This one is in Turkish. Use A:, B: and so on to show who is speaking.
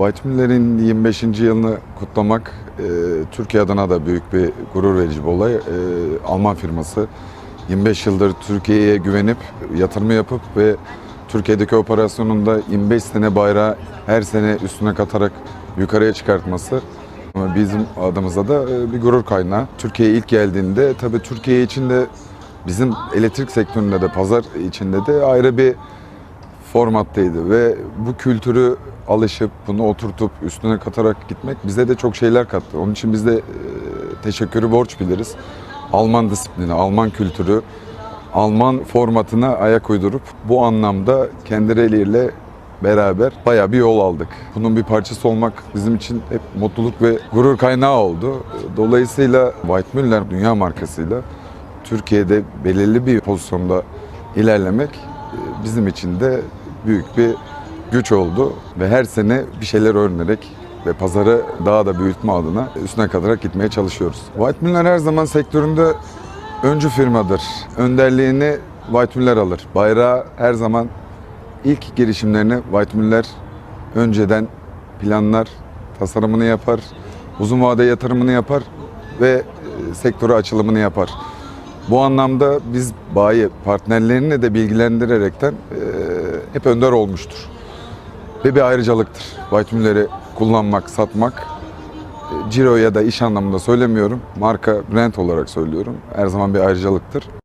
A: Whitemiller'in 25. yılını kutlamak e, Türkiye adına da büyük bir gurur verici bir olay. E, Alman firması 25 yıldır Türkiye'ye güvenip yatırım yapıp ve Türkiye'deki operasyonunda 25 sene bayrağı her sene üstüne katarak yukarıya çıkartması bizim adımıza da e, bir gurur kaynağı. Türkiye'ye ilk geldiğinde tabii Türkiye içinde bizim elektrik sektöründe de pazar içinde de ayrı bir formattaydı ve bu kültürü alışıp bunu oturtup üstüne katarak gitmek bize de çok şeyler kattı. Onun için biz de e, teşekkürü borç biliriz. Alman disiplini, Alman kültürü, Alman formatına ayak uydurup bu anlamda kendileriyle beraber bayağı bir yol aldık. Bunun bir parçası olmak bizim için hep mutluluk ve gurur kaynağı oldu. Dolayısıyla White Müller dünya markasıyla Türkiye'de belirli bir pozisyonda ilerlemek e, bizim için de büyük bir güç oldu ve her sene bir şeyler öğrenerek ve pazarı daha da büyütme adına üstüne katarak gitmeye çalışıyoruz. White Müller her zaman sektöründe öncü firmadır. Önderliğini White Müller alır. Bayrağı her zaman ilk girişimlerini White Müller önceden planlar, tasarımını yapar, uzun vade yatırımını yapar ve e, sektöre açılımını yapar. Bu anlamda biz bayi partnerlerini de bilgilendirerekten e, hep önder olmuştur. Ve bir ayrıcalıktır. White Müller'i kullanmak, satmak. E, Ciro ya da iş anlamında söylemiyorum. Marka, brand olarak söylüyorum. Her zaman bir ayrıcalıktır.